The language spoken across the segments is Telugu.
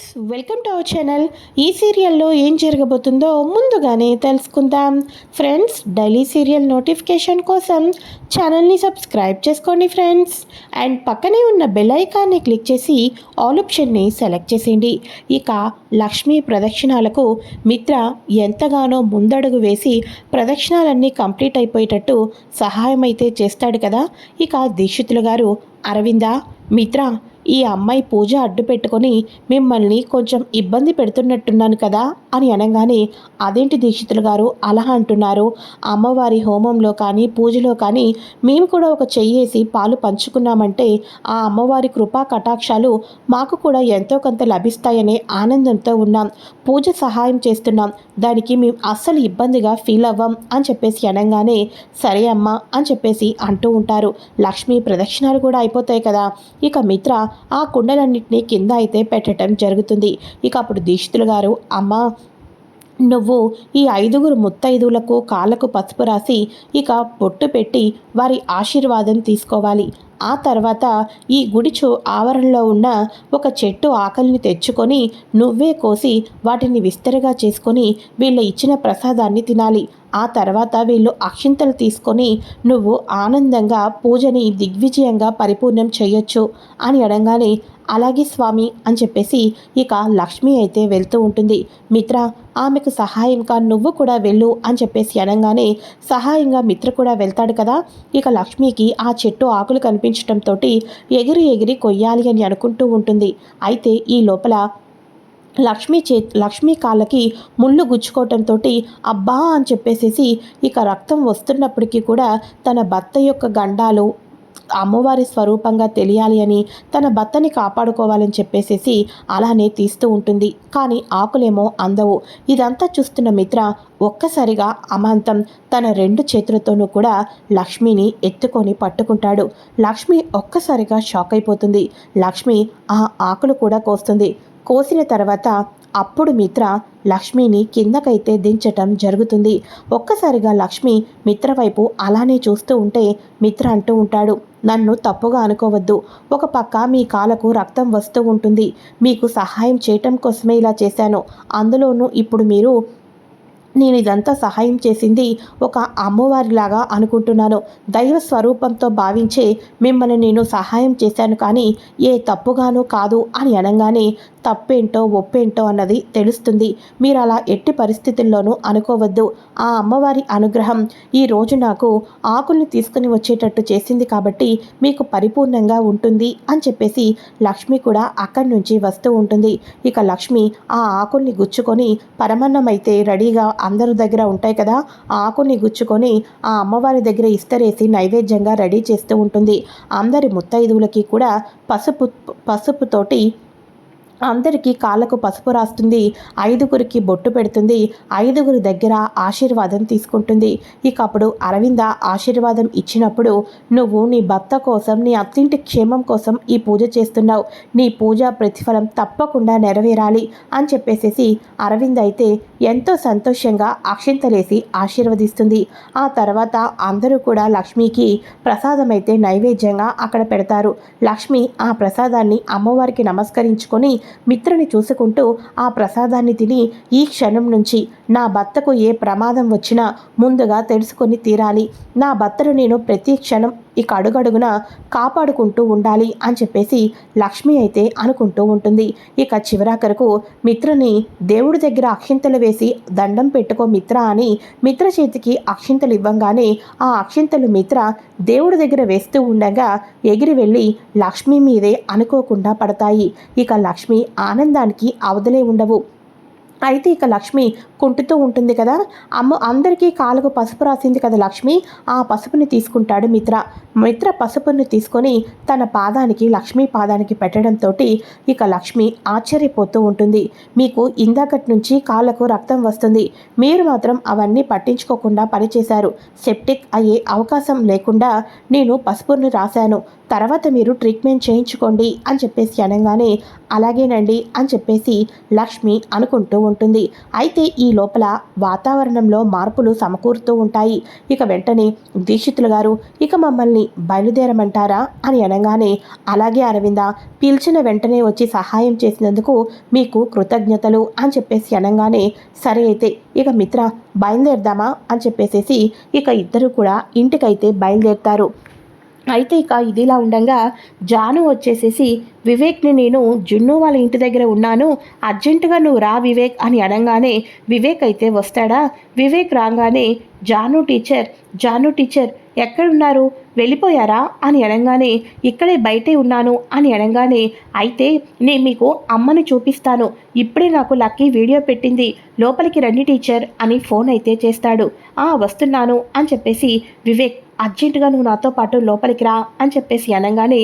Friends welcome to our channel. ఈ సీరియల్లో ఏం జరగబోతుందో ముందుగానే తెలుసుకుందాం. ఫ్రెండ్స్ డైలీ సీరియల్ నోటిఫికేషన్ కోసం ఛానల్ని సబ్స్క్రైబ్ చేసుకోండి ఫ్రెండ్స్. అండ్ పక్కనే ఉన్న బెల్ ఐకాన్ని క్లిక్ చేసి ఆల్ ఆప్షన్ని సెలెక్ట్ చేసేయండి. ఇక లక్ష్మీ ప్రదక్షిణాలకు మిత్ర ఎంతగానో ముందడుగు వేసి ప్రదక్షిణాలన్నీ కంప్లీట్ అయిపోయేటట్టు సహాయం అయితే చేస్తాడు కదా. ఇక దీక్షితులు గారు అరవింద మిత్ర ఈ అమ్మాయి పూజ అడ్డు పెట్టుకొని మిమ్మల్ని కొంచెం ఇబ్బంది పెడుతున్నట్టున్నాను కదా అని అనగానే అదేంటి దీక్షితులు గారు? అలా అంటున్నారు. అమ్మవారి హోమంలో కానీ పూజలో కానీ మేము కూడా ఒక చెయ్యేసి పాలు పంచుకున్నామంటే ఆ అమ్మవారి కృపా కటాక్షాలు మాకు కూడా ఎంతో కొంత లభిస్తాయనే ఆనందంతో ఉన్నాం. పూజ సహాయం చేస్తున్నాం. దానికి మేము అస్సలు ఇబ్బందిగా ఫీల్ అవ్వం అని చెప్పేసి అనగానే సరే అమ్మా అని చెప్పేసి అంటూ ఉంటారు. లక్ష్మీ ప్రదక్షిణాలు కూడా అయిపోతాయి కదా. ఇక మిత్ర ఆ కుండలన్నింటినీ కింద అయితే పెట్టడం జరుగుతుంది. ఇక అప్పుడు దీక్షితులు గారు అమ్మ నువ్వు ఈ ఐదుగురు ముత్తైదువులకు కాళ్ళకు పసుపు రాసి ఇక బొట్టు పెట్టి వారి ఆశీర్వాదం తీసుకోవాలి. ఆ తర్వాత ఈ గుడిచు ఆవరణలో ఉన్న ఒక చెట్టు ఆకలిని తెచ్చుకొని నువ్వే కోసి వాటిని విస్తరగా చేసుకొని వీళ్ళ ఇచ్చిన ప్రసాదాన్ని తినాలి. ఆ తర్వాత వీళ్ళు అక్షింతలు తీసుకొని నువ్వు ఆనందంగా పూజని దిగ్విజయంగా పరిపూర్ణం చేయొచ్చు అని అడగానే అలాగే స్వామి అని చెప్పేసి ఇక లక్ష్మి అయితే వెళ్తూ ఉంటుంది. మిత్ర ఆమెకు సహాయంగా నువ్వు కూడా వెళ్ళు అని చెప్పేసి అనగానే సహాయంగా మిత్ర కూడా వెళ్తాడు కదా ఇక లక్ష్మికి ఆ చెట్టు ఆకులు కనిపించడంతో ఎగిరి ఎగిరి కొయ్యాలి అని అనుకుంటూ ఉంటుంది. అయితే ఈ లోపల లక్ష్మి చే లక్ష్మి కాళ్ళకి ముళ్ళు గుచ్చుకోవటంతో అబ్బా అని చెప్పేసేసి ఇక రక్తం వస్తున్నప్పటికీ కూడా తన భర్త యొక్క గండాలు అమ్మవారి స్వరూపంగా తెలియాలి అని తన భర్తని కాపాడుకోవాలని చెప్పేసేసి అలానే తీస్తూ ఉంటుంది. కానీ ఆకులేమో అందవు. ఇదంతా చూస్తున్న మిత్ర ఒక్కసారిగా అమాంతం తన రెండు చేతులతోనూ కూడా లక్ష్మిని ఎత్తుకొని పట్టుకుంటాడు. లక్ష్మి ఒక్కసారిగా షాక్ అయిపోతుంది. లక్ష్మి ఆ ఆకులు కూడా కోస్తుంది. కోసిన తర్వాత అప్పుడు మిత్ర లక్ష్మిని కిందకైతే దించటం జరుగుతుంది. ఒక్కసారిగా లక్ష్మి మిత్ర వైపు అలానే చూస్తూ ఉంటే మిత్ర అంటూ ఉంటాడు నన్ను తప్పుగా అనుకోవద్దు. ఒక పక్క మీ కాలకు రక్తం వస్తూ ఉంటుంది. మీకు సహాయం చేయటం కోసమే ఇలా చేశాను. అందులోనూ ఇప్పుడు మీరు నేను ఇదంతా సహాయం చేసింది ఒక అమ్మవారిలాగా అనుకుంటున్నాను. దైవ స్వరూపంతో భావించే మిమ్మల్ని నేను సహాయం చేశాను కానీ ఏ తప్పుగానూ కాదు అని అనగానే తప్పేంటో ఒప్పేంటో అన్నది తెలుస్తుంది. మీరు అలా ఎట్టి పరిస్థితుల్లోనూ అనుకోవద్దు. ఆ అమ్మవారి అనుగ్రహం ఈ రోజు నాకు ఆకుల్ని తీసుకుని వచ్చేటట్టు చేసింది కాబట్టి మీకు పరిపూర్ణంగా ఉంటుంది అని చెప్పేసి లక్ష్మి కూడా అక్కడి నుంచి వస్తూ ఉంటుంది. ఇక లక్ష్మి ఆ ఆకుల్ని గుచ్చుకొని పరమన్నమైతే రెడీగా అందరి దగ్గర ఉంటాయి కదా ఆ ఆకుని గుచ్చుకొని ఆ అమ్మవారి దగ్గర ఇస్తరేసి నైవేద్యంగా రెడీ చేస్తూ ఉంటుంది. అందరి ముత్తైదువులకి కూడా పసుపు పసుపుతోటి అందరికీ కాళ్ళకు పసుపు రాస్తుంది ఐదుగురికి బొట్టు పెడుతుంది ఐదుగురి దగ్గర ఆశీర్వాదం తీసుకుంటుంది. ఇక అప్పుడు అరవింద ఆశీర్వాదం ఇచ్చినప్పుడు నువ్వు నీ భర్త కోసం నీ అత్తింటి క్షేమం కోసం ఈ పూజ చేస్తున్నావు. నీ పూజ ప్రతిఫలం తప్పకుండా నెరవేరాలి అని చెప్పేసేసి అరవింద్ అయితే ఎంతో సంతోషంగా అక్షింతలేసి ఆశీర్వదిస్తుంది. ఆ తర్వాత అందరూ కూడా లక్ష్మికి ప్రసాదం అయితే నైవేద్యంగా అక్కడ పెడతారు. లక్ష్మి ఆ ప్రసాదాన్ని అమ్మవారికి నమస్కరించుకొని మిత్రుని చూసుకుంటూ ఆ ప్రసాదాన్ని తిని ఈ క్షణం నుంచి నా భర్తకు ఏ ప్రమాదం వచ్చినా ముందుగా తెలుసుకొని తీరాలి. నా భర్తను నేను ప్రతి క్షణం ఇక అడుగడుగున కాపాడుకుంటూ ఉండాలి అని చెప్పేసి లక్ష్మి అయితే అనుకుంటూ ఉంటుంది. ఇక చివరాఖరకు మిత్రని దేవుడి దగ్గర అక్షింతలు వేసి దండం పెట్టుకో మిత్ర అని మిత్ర చేతికి అక్షింతలు ఇవ్వంగానే ఆ అక్షింతలు మిత్ర దేవుడి దగ్గర వేస్తూ ఉండగా ఎగిరి వెళ్ళి లక్ష్మి మీదే అనుకోకుండా పడతాయి. ఇక లక్ష్మి ఆనందానికి అవదలే ఉండవు. అయితే ఇక లక్ష్మి కుంటుతూ ఉంటుంది కదా. అమ్మ అందరికీ కాలుకు పసుపు రాసింది కదా లక్ష్మి. ఆ పసుపుని తీసుకుంటాడు మిత్ర. మిత్ర పసుపుని తీసుకొని తన పాదానికి లక్ష్మీ పాదానికి పెట్టడంతో ఇక లక్ష్మి ఆశ్చర్యపోతూ ఉంటుంది. మీకు ఇందాకటి నుంచి కాళ్ళకు రక్తం వస్తుంది. మీరు మాత్రం అవన్నీ పట్టించుకోకుండా పనిచేశారు. సెప్టిక్ అయ్యే అవకాశం లేకుండా నేను పసుపుని రాశాను. తర్వాత మీరు ట్రీట్మెంట్ చేయించుకోండి అని చెప్పేసి అనగానే అలాగేనండి అని చెప్పేసి లక్ష్మి అనుకుంటూ ఉంటుంది. అయితే ఈ లోపల వాతావరణంలో మార్పులు సమకూరుతూ ఉంటాయి. ఇక వెంటనే దీక్షితులు గారు ఇక మమ్మల్ని బయలుదేరమంటారా? అని అనగానే అలాగే అరవింద పిలిచిన వెంటనే వచ్చి సహాయం చేసినందుకు మీకు కృతజ్ఞతలు అని చెప్పేసి అనగానే సరే అయితే ఇక మిత్ర బయలుదేరదామా? అని చెప్పేసేసి ఇక ఇద్దరు కూడా ఇంటికైతే బయలుదేరుతారు. అయితే ఇక ఇదిలా ఉండగా జాను వచ్చేసేసి వివేక్ని నేను జున్ను వాళ్ళ ఇంటి దగ్గర ఉన్నాను అర్జెంటుగా నువ్వు రా వివేక్ అని అనగానే వివేక్ అయితే వస్తాడా? వివేక్ రాగానే జాను టీచర్ జాను టీచర్ ఎక్కడున్నారు? వెళ్ళిపోయారా అని అనగానే ఇక్కడే బయటే ఉన్నాను అని అనగానే అయితే నేను మీకు అమ్మని చూపిస్తాను. ఇప్పుడే నాకు లక్కీ వీడియో పెట్టింది. లోపలికి రండి టీచర్ అని ఫోన్ అయితే చేస్తాడు. ఆ వస్తున్నాను అని చెప్పేసి వివేక్ అర్జెంటుగా నువ్వు నాతో పాటు లోపలికి రా అని చెప్పేసి అనగానే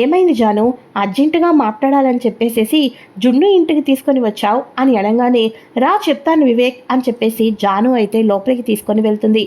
ఏమైంది జాను? అర్జెంటుగా మాట్లాడాలని చెప్పేసేసి జున్ను ఇంటికి తీసుకొని వచ్చావు అని అనగానే రా చెప్తాను వివేక్ అని చెప్పేసి జాను అయితే లోపలికి తీసుకొని వెళ్తుంది.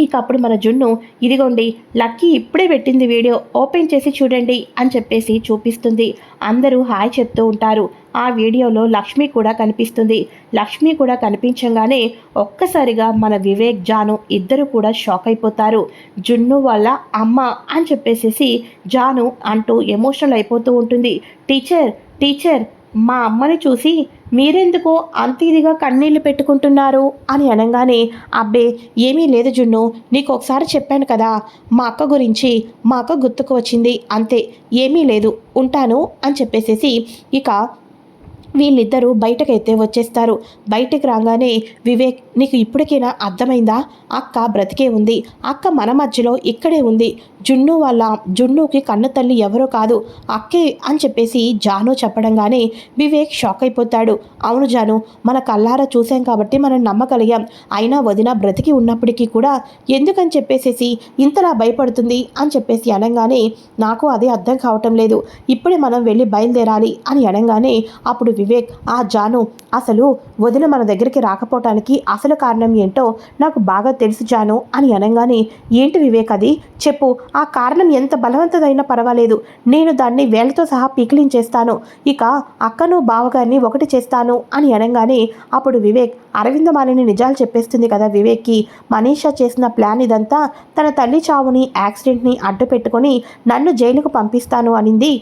ఇక అప్పుడు మన జున్ను ఇదిగోండి లక్కీ ఇప్పుడే పెట్టింది వీడియో ఓపెన్ చేసి చూడండి అని చెప్పేసి చూపిస్తుంది. అందరూ హాయ్ చెప్తూ ఉంటారు. ఆ వీడియోలో లక్ష్మి కూడా కనిపిస్తుంది. లక్ష్మి కూడా కనిపించగానే ఒక్కసారిగా మన వివేక్ జాను ఇద్దరు కూడా షాక్ అయిపోతారు. జున్ను వాళ్ళ అమ్మ అని చెప్పేసేసి జాను అంటూ ఎమోషనల్ అయిపోతూ ఉంటుంది. టీచర్ టీచర్ మా అమ్మని చూసి మీరెందుకు అంత ఇదిగా కన్నీళ్ళు పెట్టుకుంటున్నారు అని అనగానే అబ్బే ఏమీ లేదు జున్ను నీకు ఒకసారి చెప్పాను కదా మా అక్క గురించి మా అక్క గుర్తుకు వచ్చింది అంతే ఏమీ లేదు ఉంటాను అని చెప్పేసేసి ఇక వీళ్ళిద్దరూ బయటకైతే వచ్చేస్తారు. బయటకు రాగానే వివేక్ నీకు ఇప్పటికైనా అర్థమైందా? అక్క బ్రతికే ఉంది. అక్క మన మధ్యలో ఇక్కడే ఉంది. జున్ను వల్ల జున్నుకి కన్న తల్లి ఎవరో కాదు. అక్కే అని చెప్పేసి జాను చెప్పడంగానే వివేక్ షాక్ అయిపోతాడు. అవును జాను మన కల్లారా చూసాం కాబట్టి మనం నమ్మగలిగాం. అయినా వదిన బ్రతికి ఉన్నప్పటికీ కూడా ఎందుకని చెప్పేసేసి ఇంతలా భయపడుతుంది? అని చెప్పేసి అనగానే నాకు అదే అర్థం కావటం లేదు. ఇప్పుడే మనం వెళ్ళి బయలుదేరాలి అని అనగానే అప్పుడు వివేక్ ఆ జాను అసలు వదిన మన దగ్గరికి రాకపోవటానికి అసలు కారణం ఏంటో నాకు బాగా తెలుసు జాను అని అనగానే ఏంటి వివేక్ అది? చెప్పు ఆ కారణం ఎంత బలవంతదైనా పర్వాలేదు. నేను దాన్ని వేలతో సహా పీకిలించేస్తాను. ఇక అక్కను బావగారిని ఒకటి చేస్తాను అని అనగానే అప్పుడు వివేక్ అరవిందమాలిని నిజాలు చెప్పేస్తుంది కదా వివేక్కి. మనీషా చేసిన ప్లాన్ ఇదంతా తన తల్లి చావుని యాక్సిడెంట్ని అడ్డు పెట్టుకొని నన్ను జైలుకు పంపిస్తాను అనింది.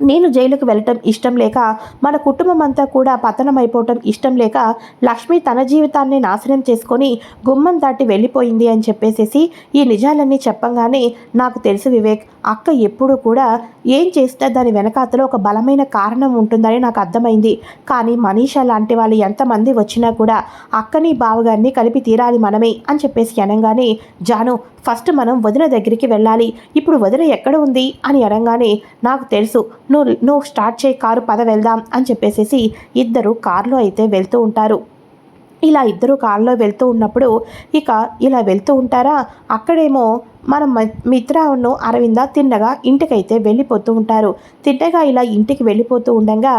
నేను జైలుకు వెళ్ళటం ఇష్టం లేక మన కుటుంబం అంతా కూడా పతనం అయిపోవటం ఇష్టం లేక లక్ష్మి తన జీవితాన్ని నాశనం చేసుకొని గుమ్మం దాటి వెళ్ళిపోయింది అని చెప్పేసేసి ఈ నిజాలన్నీ చెప్పంగానే నాకు తెలుసు వివేక్ అక్క ఎప్పుడూ కూడా ఏం చేస్తే దాని వెనకాతలో ఒక బలమైన కారణం ఉంటుందని నాకు అర్థమైంది. కానీ మనీషా లాంటి వాళ్ళు ఎంతమంది వచ్చినా కూడా అక్కని బావగారిని కలిపి తీరాలి మనమే అని చెప్పేసి అనగానే జాను ఫస్ట్ మనం వదిన దగ్గరికి వెళ్ళాలి. ఇప్పుడు వదిన ఎక్కడ ఉంది? అని అనగానే నాకు తెలుసు నువ్వు నువ్వు స్టార్ట్ చేయి కారు పద వెళ్దాం అని చెప్పేసేసి ఇద్దరు కారులో అయితే వెళ్తూ ఉంటారు. ఇలా ఇద్దరు కారులో వెళ్తూ ఉన్నప్పుడు ఇక ఇలా వెళ్తూ ఉంటారా? అక్కడేమో మన మిత్రను అరవింద తిన్నగా ఇంటికైతే వెళ్ళిపోతూ ఉంటారు. తిన్నగా ఇలా ఇంటికి వెళ్ళిపోతూ ఉండగా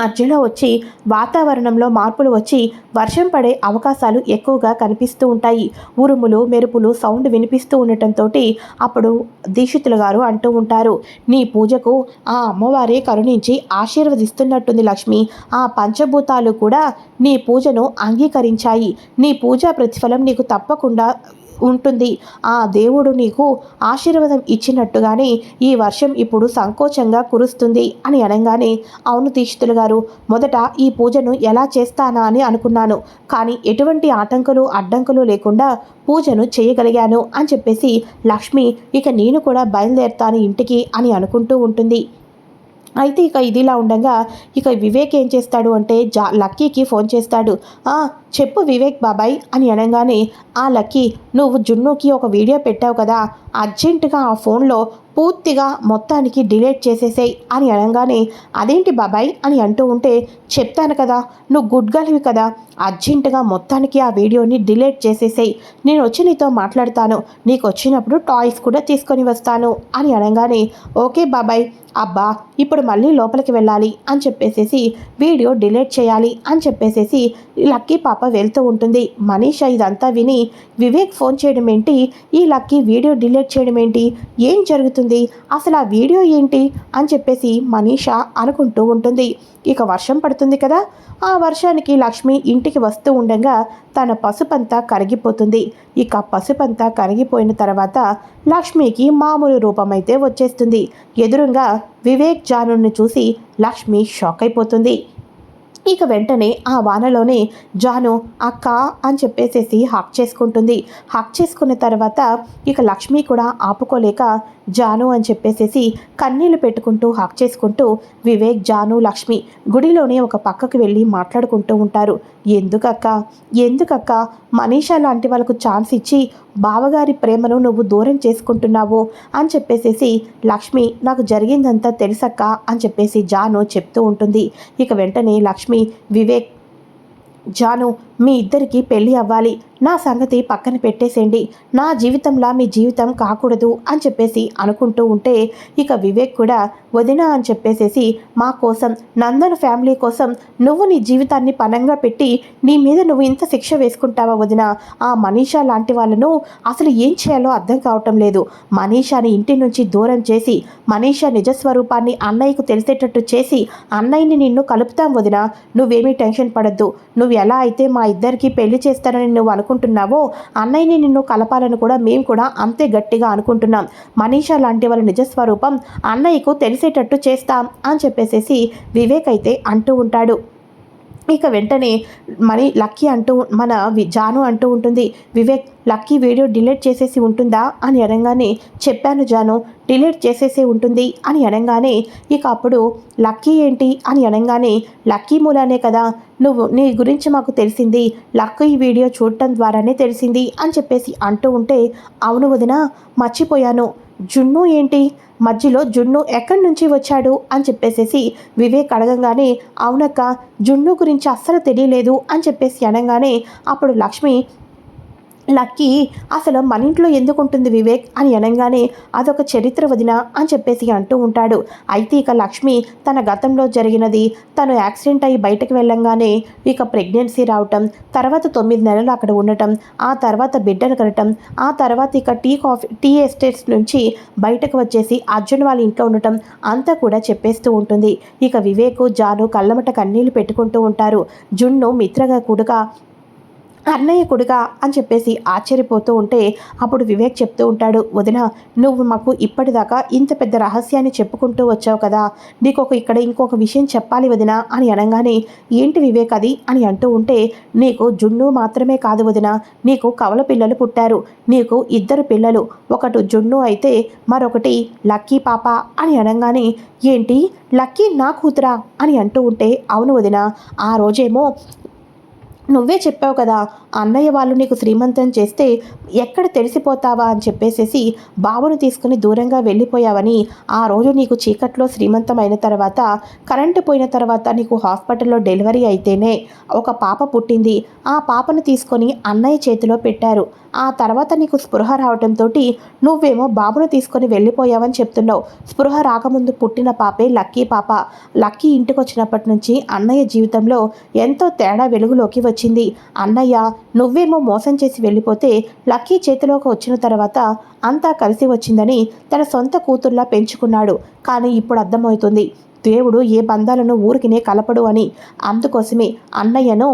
మధ్యలో వచ్చి వాతావరణంలో మార్పులు వచ్చి వర్షం పడే అవకాశాలు ఎక్కువగా కనిపిస్తూ ఉంటాయి. ఉరుములు మెరుపులు సౌండ్ వినిపిస్తూ ఉండటంతో అప్పుడు దీక్షితులు గారు అంటూ ఉంటారు. నీ పూజకు ఆ అమ్మవారే కరుణించి ఆశీర్వదిస్తున్నట్టుంది లక్ష్మి. ఆ పంచభూతాలు కూడా నీ పూజను అంగీకరించాయి. నీ పూజా ప్రతిఫలం నీకు తప్పకుండా ఉంటుంది. ఆ దేవుడు నీకు ఆశీర్వాదం ఇచ్చినట్టుగానే ఈ వర్షం ఇప్పుడు సంకోచంగా కురుస్తుంది అని అనగానే అవును తీక్షితులు గారు మొదట ఈ పూజను ఎలా చేస్తానా అని అనుకున్నాను. కానీ ఎటువంటి ఆటంకులు అడ్డంకులు లేకుండా పూజను చేయగలిగాను అని చెప్పేసి లక్ష్మి ఇక నేను కూడా బయలుదేరుతాను ఇంటికి అని అనుకుంటూ ఉంటుంది. అయితే ఇక ఇదిలా ఉండగా ఇక వివేక్ ఏం చేస్తాడు అంటే జా లక్కీకి ఫోన్ చేస్తాడు. చెప్పు వివేక్ బాబాయ్ అని అనగానే ఆ లక్కీ నువ్వు జున్నుకి ఒక వీడియో పెట్టావు కదా అర్జెంటుగా ఆ ఫోన్లో పూర్తిగా మొత్తానికి డిలీట్ చేసేసాయి అని అనగానే అదేంటి బాబాయ్? అని అంటూ ఉంటే చెప్తాను కదా నువ్వు గుడ్ గర్ల్వి కదా అర్జెంటుగా మొత్తానికి ఆ వీడియోని డిలీట్ చేసేసాయి. నేను వచ్చి నీతో మాట్లాడతాను. నీకు వచ్చినప్పుడు టాయ్స్ కూడా తీసుకొని వస్తాను. అని అనగానే ఓకే బాబాయ్ అబ్బా ఇప్పుడు మళ్ళీ లోపలికి వెళ్ళాలి అని చెప్పేసేసి వీడియో డిలీట్ చేయాలి అని చెప్పేసేసి లక్కీ పాప వెళ్తూ ఉంటుంది. మనీష ఇదంతా విని వివేక్ ఫోన్ చేయడం ఏంటి? ఈ లక్కీ వీడియో డిలీట్ చేయడం ఏంటి? ఏం జరుగుతుంది? అసలు ఆ వీడియో ఏంటి? అని చెప్పేసి మనీష అనుకుంటూ ఉంటుంది. ఇక వర్షం పడుతుంది కదా? ఆ వర్షానికి లక్ష్మి ఇంటికి వస్తూ ఉండగా తన పసుపంతా కరిగిపోతుంది. ఇక పసుపంతా కరిగిపోయిన తర్వాత లక్ష్మికి మామూలు రూపమైతే వచ్చేస్తుంది. ఎదురుగా వివేక్ జానుని చూసి లక్ష్మి షాక్ అయిపోతుంది. ఇక వెంటనే ఆ వానలోనే జాను అక్క అని చెప్పేసేసి హక్ చేసుకుంటుంది. హక్ చేసుకున్న తర్వాత ఇక లక్ష్మి కూడా ఆపుకోలేక జాను అని చెప్పేసేసి కన్నీళ్ళు పెట్టుకుంటూ హక్ చేసుకుంటూ వివేక్ జాను లక్ష్మి గుడిలోనే ఒక పక్కకు వెళ్ళి మాట్లాడుకుంటూ ఉంటారు. ఎందుకక్క? ఎందుకక్క? మనీషా లాంటి వాళ్ళకు ఛాన్స్ ఇచ్చి బావగారి ప్రేమను నువ్వు దూరం చేసుకుంటున్నావు అని చెప్పేసేసి లక్ష్మి నాకు జరిగిందంతా తెలుసక్క అని చెప్పేసి జాను చెప్తూ ఉంటుంది. ఇక వెంటనే లక్ష్మి వివేక్ జాను మీ ఇద్దరికి పెళ్ళి అవ్వాలి నా సంగతి పక్కన పెట్టేసేయండి. నా జీవితంలా మీ జీవితం కాకూడదు అని చెప్పేసి అనుకుంటూ ఉంటే ఇక వివేక్ కూడా వదిన అని చెప్పేసేసి మా కోసం నందన్ ఫ్యామిలీ కోసం నువ్వు నీ జీవితాన్ని పనంగా పెట్టి నీ మీద నువ్వు ఇంత శిక్ష వేసుకుంటావా వదిన? ఆ మనీషా లాంటి వాళ్ళను అసలు ఏం చేయాలో అర్థం కావటం లేదు. మనీషాని ఇంటి నుంచి దూరం చేసి మనీషా నిజస్వరూపాన్ని అన్నయ్యకు తెలిసేటట్టు చేసి అన్నయ్యని నిన్ను కలుపుతాం వదిన. నువ్వేమీ టెన్షన్ పడద్దు. నువ్వు ఎలా అయితే మా ఇద్దరికి పెళ్ళి చేస్తానని నువ్వు అనుకుంటున్నావో? అన్నయ్యని నిన్ను కలపాలని కూడా మేము కూడా అంతే గట్టిగా అనుకుంటున్నాం. మనీషా లాంటి వాళ్ళ నిజస్వరూపం అన్నయ్యకు తెలిసేటట్టు చేస్తాం అని చెప్పేసేసి వివేక్ అయితే అంటూ ఉంటాడు. ఇక వెంటనే మనీ లక్కీ అంటూ మన జాను అంటూ ఉంటుంది వివేక్ లక్కీ వీడియో డిలీట్ చేసేసి ఉంటుందా? అని అనగానే చెప్పాను జాను డిలీట్ చేసేసి ఉంటుంది అని అనగానే ఇక అప్పుడు లక్కీ ఏంటి? అని అనగానే లక్కీ మూలానే కదా నువ్వు నీ గురించి మాకు తెలిసింది లక్కీ వీడియో చూడటం ద్వారానే తెలిసింది అని చెప్పేసి అంటూ ఉంటే అవును వదిన మర్చిపోయాను. జున్ను ఏంటి? మధ్యలో జున్ను ఎక్కడి నుంచి వచ్చాడు అని చెప్పేసేసి వివేక్ అడగంగానే అవునక్క జున్ను గురించి అస్సలు తెలియలేదు అని చెప్పేసి అనగానే అప్పుడు లక్ష్మి లక్కీ అసలు మన ఇంట్లో ఎందుకు ఉంటుంది వివేక్? అని అనగానే అదొక చరిత్ర వదిన అని చెప్పేసి అంటూ ఉంటాడు. అయితే ఇక లక్ష్మి తన గతంలో జరిగినది తను యాక్సిడెంట్ అయ్యి బయటకు వెళ్ళంగానే ఇక ప్రెగ్నెన్సీ రావటం తర్వాత తొమ్మిది నెలలు అక్కడ ఉండటం ఆ తర్వాత బిడ్డను కనటం ఆ తర్వాత ఇక టీ కాఫీ టీ ఎస్టేట్స్ నుంచి బయటకు వచ్చేసి అర్జున్ వాళ్ళ ఇంట్లో ఉండటం అంతా కూడా చెప్పేస్తూ ఉంటుంది. ఇక వివేకు జాను కళ్ళమట కన్నీళ్ళు పెట్టుకుంటూ ఉంటారు. జున్ను మిత్రగా కూడగా అన్నయ్య కొడుగా అని చెప్పేసి ఆశ్చర్యపోతూ ఉంటే అప్పుడు వివేక్ చెప్తూ ఉంటాడు వదిన నువ్వు మాకు ఇప్పటిదాకా ఇంత పెద్ద రహస్యాన్ని చెప్పుకుంటూ వచ్చావు కదా. నీకు ఒక ఇక్కడ ఇంకొక విషయం చెప్పాలి వదిన అని అనగానే ఏంటి వివేక్ అది? అని అంటూ ఉంటే నీకు జున్ను మాత్రమే కాదు వదిన. నీకు కవల పిల్లలు పుట్టారు. నీకు ఇద్దరు పిల్లలు. ఒకటి జున్ను అయితే మరొకటి లక్కీ పాప అని అనగానే ఏంటి? లక్కీ నా కూతురా? అని అంటూ ఉంటే అవును వదిన. ఆ రోజేమో నువ్వే చెప్పావు కదా అన్నయ్య వాళ్ళు నీకు శ్రీమంతం చేస్తే ఎక్కడ తెలిసిపోతావా అని చెప్పేసేసి బాబును తీసుకుని దూరంగా వెళ్ళిపోయావని ఆ రోజు నీకు చీకట్లో శ్రీమంతం అయిన తర్వాత కరెంటు పోయిన తర్వాత నీకు హాస్పిటల్లో డెలివరీ అయితేనే ఒక పాప పుట్టింది. ఆ పాపను తీసుకొని అన్నయ్య చేతిలో పెట్టారు. ఆ తర్వాత నీకు స్పృహ రావడంతో నువ్వేమో బాబును తీసుకొని వెళ్ళిపోయావని చెప్తున్నావు. స్పృహ రాకముందు పుట్టిన పాపే లక్కీ పాప. లక్కీ ఇంటికి వచ్చినప్పటి నుంచి అన్నయ్య జీవితంలో ఎంతో తేడా వెలుగులోకి వచ్చింది. అన్నయ్య నువ్వేమో మోసం చేసి వెళ్ళిపోతే లక్కీ చేతిలోకి వచ్చిన తర్వాత అంతా కలిసి వచ్చిందని తన సొంత కూతుర్లా పెంచుకున్నాడు. కానీ ఇప్పుడు అర్థమవుతుంది. దేవుడు ఏ బంధాలను ఊరికినే కలపడు అని. అందుకోసమే అన్నయ్యను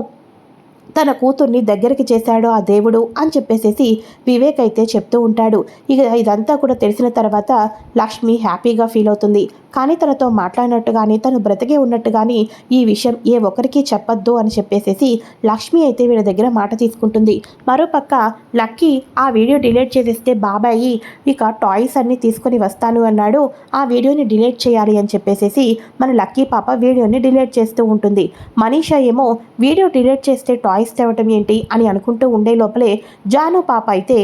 తన కూతుర్ని దగ్గరికి చేశాడు ఆ దేవుడు అని చెప్పేసేసి వివేక్ అయితే చెప్తూ ఉంటాడు. ఇక ఇదంతా కూడా తెలిసిన తర్వాత లక్ష్మి హ్యాపీగా ఫీల్ అవుతుంది. కానీ తనతో మాట్లాడినట్టు కానీ తను బ్రతికే ఉన్నట్టు కానీ ఈ విషయం ఏ ఒక్కరికి చెప్పొద్దు అని చెప్పేసేసి లక్ష్మి అయితే వీళ్ళ దగ్గర మాట తీసుకుంటుంది. మరోపక్క లక్కీ ఆ వీడియో డిలీట్ చేసేస్తే బాబాయి ఇక టాయ్స్ అన్నీ తీసుకొని వస్తాను అన్నాడు. ఆ వీడియోని డిలీట్ చేయాలి అని చెప్పేసేసి మన లక్కీ పాప వీడియోని డిలీట్ చేస్తూ ఉంటుంది. మనీషా ఏమో వీడియో డిలీట్ చేస్తే టాయ్ టాయ్స్ తేవటం ఏంటి అని అనుకుంటూ ఉండే లోపలే జాను పాప అయితే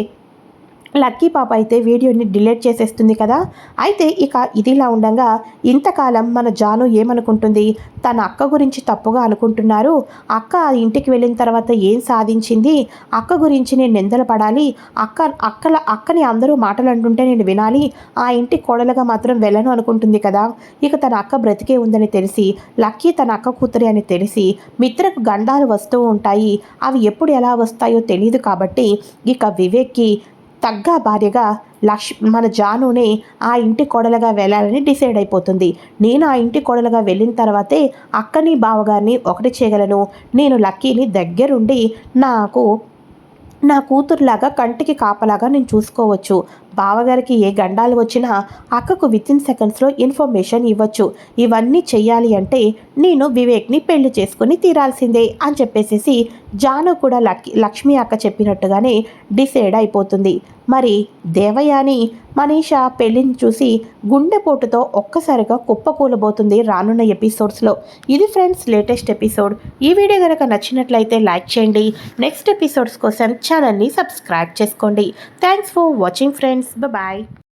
లక్కీ పాప అయితే వీడియోని డిలీట్ చేసేస్తుంది కదా. అయితే ఇక ఇదిలా ఉండగా ఇంతకాలం మన జాను ఏమనుకుంటుంది? తన అక్క గురించి తప్పుగా అనుకుంటున్నారు. అక్క ఆ ఇంటికి వెళ్ళిన తర్వాత ఏం సాధించింది? అక్క గురించి నేను నిందలు పడాలి. అక్క అక్కల అక్కని అందరూ మాటలు అంటుంటే నేను వినాలి. ఆ ఇంటి కోడలుగా మాత్రం వెళ్ళను అనుకుంటుంది కదా. ఇక తన అక్క బ్రతికే ఉందని తెలిసి లక్కీ తన అక్క కూతురి అని తెలిసి మిత్రకు గండాలు వస్తూ ఉంటాయి. అవి ఎప్పుడు ఎలా వస్తాయో తెలియదు కాబట్టి ఇక వివేక్కి తగ్గ భార్యగా లక్ష్ మన జానునే ఆ ఇంటి కోడలుగా వెళ్ళాలని డిసైడ్ అయిపోతుంది. నేను ఆ ఇంటి కోడలుగా వెళ్ళిన తర్వాతే అక్కని బావగారిని ఒకటి చేయగలను. నేను లక్కీని దగ్గరుండి నాకు నా కూతురులాగా కంటికి కాపలాగా నేను చూసుకోవచ్చు. బావగారికి ఏ గండాలు వచ్చినా అక్కకు విత్ ఇన్ సెకండ్స్లో ఇన్ఫర్మేషన్ ఇవ్వచ్చు. ఇవన్నీ చెయ్యాలి అంటే నేను వివేక్ని పెళ్ళి చేసుకుని తీరాల్సిందే అని చెప్పేసేసి జాను కూడా లక్ లక్ష్మి అక్క చెప్పినట్టుగానే డిసైడ్ అయిపోతుంది. మరి దేవయాని మనీషా పెళ్ళిని చూసి గుండెపోటుతో ఒక్కసారిగా కుప్పకూలబోతుంది రానున్న ఎపిసోడ్స్లో ఇది ఫ్రెండ్స్ లేటెస్ట్ ఎపిసోడ్ ఈ వీడియో కనుక నచ్చినట్లయితే లైక్ చేయండి. నెక్స్ట్ ఎపిసోడ్స్ కోసం ఛానల్ని సబ్స్క్రైబ్ చేసుకోండి. Thanks for watching friends Bye-bye.